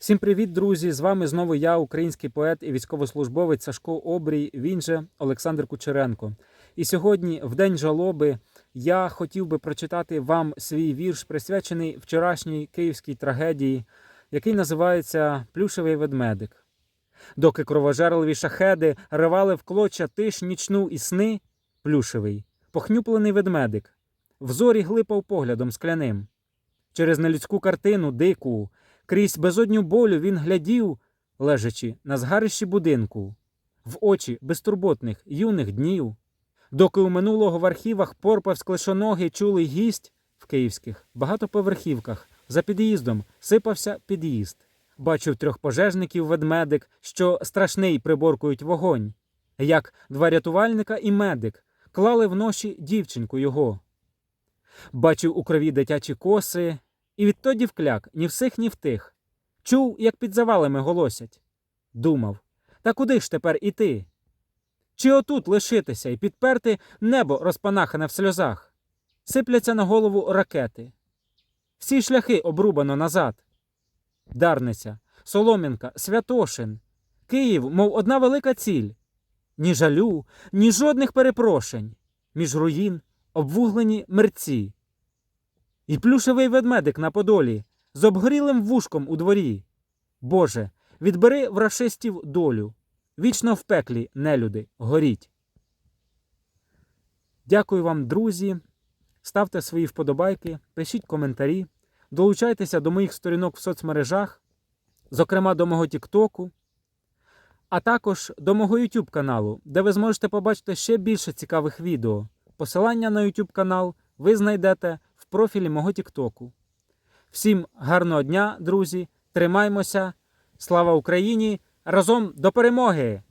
Всім привіт, друзі! З вами знову я, український поет і військовослужбовець Сашко Обрій, він же Олександр Кучеренко. І сьогодні, в день жалоби, я хотів би прочитати вам свій вірш, присвячений вчорашній київській трагедії, який називається Плюшевий ведмедик. Доки кровожерливі шахеди ривали в клоча тиш нічну і сни, плюшевий, похнюплений ведмедик, в зорі глипав поглядом скляним. Через нелюдську картину дику, крізь безодню болю він глядів, лежачи на згарищі будинку, в очі безтурботних юних днів. Доки у минулого в архівах порпав склешоногий чулий гість в київських багатоповерхівках, за під'їздом сипався під'їзд. Бачив трьох пожежників ведмедик, що страшний приборкують вогонь, як два рятувальника і медик клали в ноші дівчинку його. Бачив у крові дитячі коси, і відтоді вкляк ні всіх, ні в тих. Чув, як під завалами голосять. Думав, та куди ж тепер іти? Чи отут лишитися і підперти небо розпанахане в сльозах? Сипляться на голову ракети. Всі шляхи обрубано назад. Дарниця, Солом'янка, Святошин. Київ, мов одна велика ціль. Ні жалю, ні жодних перепрошень. Між руїн обвуглені мерці. І плюшевий ведмедик на подолі з обгорілим вушком у дворі. Боже, відбери в рашистів долю. Вічно в пеклі, нелюди, горіть. Дякую вам, друзі. Ставте свої вподобайки, пишіть коментарі, долучайтеся до моїх сторінок в соцмережах, зокрема до мого Тіктоку, а також до мого YouTube каналу, де ви зможете побачити ще більше цікавих відео. Посилання на YouTube канал ви знайдете профілі мого Тіктоку. Всім гарного дня, друзі! Тримаймося! Слава Україні! Разом до перемоги!